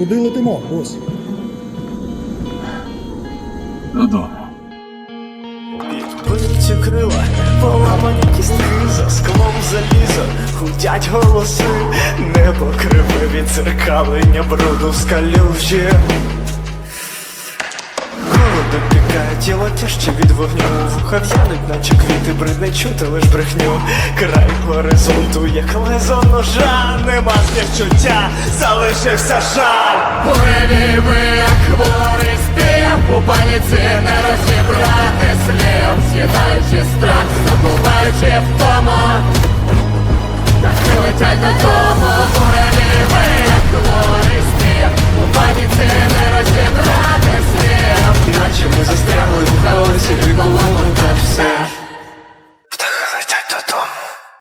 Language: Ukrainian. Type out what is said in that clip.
Куди летимо, бос? Додому. Крила, поламані кістки за склом заліза, гудять голоси, небо криве від зеркалення бруду скалюжі. Голод тіло тяжче від вогню? Вуха в'януть, наче квіти, бридне чути лиш брехню. Край горизонту, як лезо ножа Нема співчуття, залишився жаль. Буреві ви, як хворий спів. У паніці не розібрати слів. З'їдаючи страх, забуваючи втому Птахи летять додому